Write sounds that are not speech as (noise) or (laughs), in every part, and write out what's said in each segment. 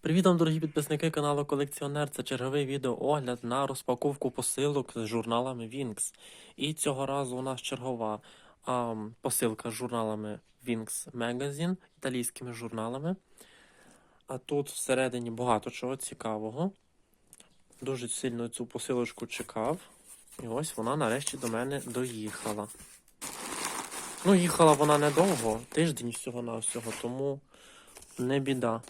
Привіт вам, дорогі підписники каналу Колекціонер. Це черговий відеоогляд на розпаковку посилок з журналами Wings. І цього разу у нас чергова а, посилка з журналами Wings Magazine, італійськими журналами. А тут всередині багато чого цікавого. Дуже сильно цю посилочку чекав. І ось вона нарешті до мене доїхала. Ну, їхала вона недовго, тиждень всього на всього, тому не біда.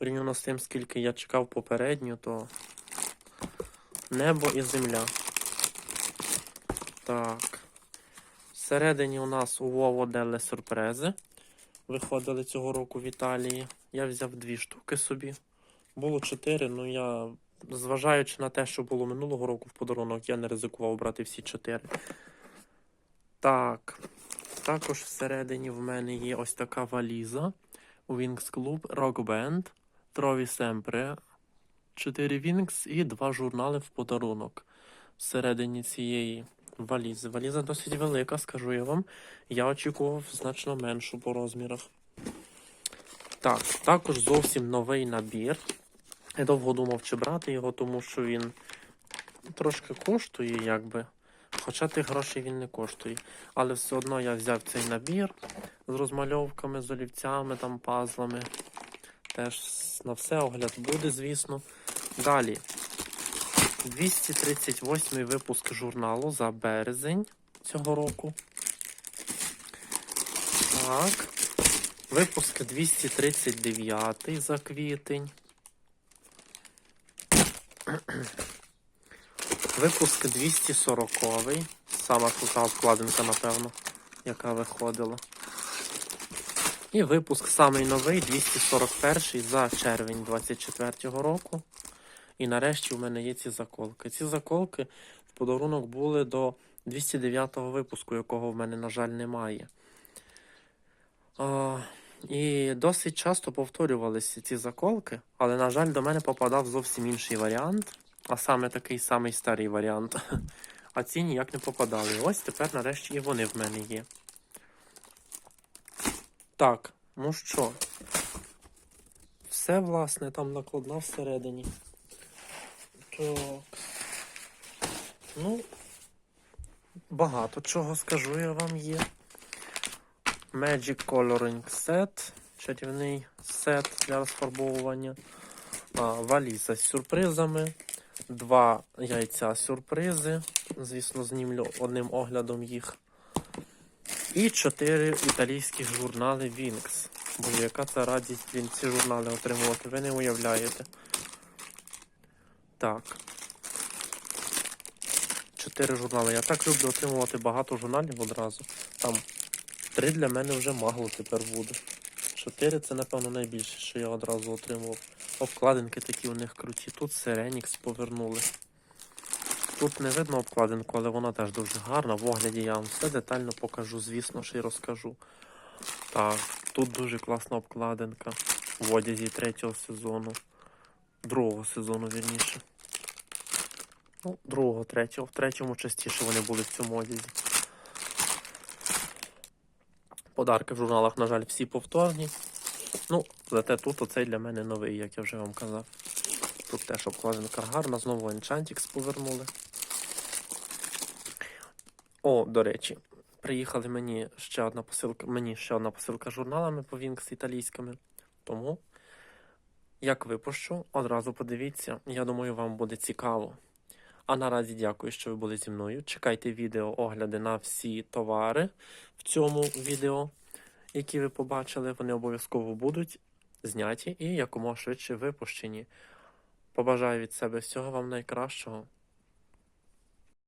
Порівняно з тим, скільки я чекав попередньо, то небо і земля. Так. Всередині у нас у Вово Деле Сюрпрези. Виходили цього року в Італії. Я взяв дві штуки собі. Було чотири, ну я, зважаючи на те, що було минулого року в подарунок, я не ризикував брати всі чотири. Так. Також всередині в мене є ось така валіза. Wings Club Rock Band. Трові Семпре, 4 Wings і два журнали в подарунок всередині цієї валізи. Валіза досить велика, скажу я вам. Я очікував значно меншу по розмірах. Так, також зовсім новий набір. Я довго думав, чи брати його, тому що він трошки коштує, якби. Хоча тих грошей він не коштує. Але все одно я взяв цей набір з розмальовками, з олівцями, там, пазлами. Теж на все огляд буде, звісно. Далі. 238 випуск журналу за березень цього року. Так. Випуск 239 за квітень. (clears throat) Випуск 240. Сама крута обкладинка, напевно, яка виходила. І випуск самий новий, 241 за червень 24-го року. І нарешті в мене є ці заколки. Ці заколки в подарунок були до 209-го випуску, якого в мене, на жаль, немає. А, і досить часто повторювалися ці заколки, але, на жаль, до мене попадав зовсім інший варіант, а саме такий самий старий варіант. (laughs) А ці ніяк не попадали. Ось тепер нарешті і вони в мене є. Так, ну що, все, власне, там накладна всередині. Так. Ну, багато чого скажу я вам є. Magic Coloring Set, чарівний сет для розфарбовування. А, валіза з сюрпризами. Два яйця сюрпризи. Звісно, знімлю одним оглядом їх. І чотири італійських журнали Wings. Бо яка це радість він ці журнали отримувати, ви не уявляєте. Так. Чотири журнали. Я так люблю отримувати багато журналів одразу. Там три для мене вже магло тепер буде. Чотири це, напевно, найбільше, що я одразу отримував. Обкладинки такі у них круті. Тут Сиренікс повернули. Тут не видно обкладинку, але вона теж дуже гарна. В огляді я вам все детально покажу, звісно, ще й розкажу. Так, тут дуже класна обкладинка в одязі третього сезону. Другого сезону, вірніше. Ну, другого, третього. В третьому частіше вони були в цьому одязі. Подарки в журналах, на жаль, всі повторні. Ну, зате тут оцей для мене новий, як я вже вам казав. Тут теж обкладинка гарна, знову Enchantix повернули. О, до речі, приїхали мені ще одна посилка, мені ще одна посилка з журналами по Вінкс італійськими. Тому, як випущу, одразу подивіться. Я думаю, вам буде цікаво. А наразі дякую, що ви були зі мною. Чекайте відео огляди на всі товари в цьому відео, які ви побачили. Вони обов'язково будуть зняті і якомога швидше випущені. Побажаю від себе всього вам найкращого.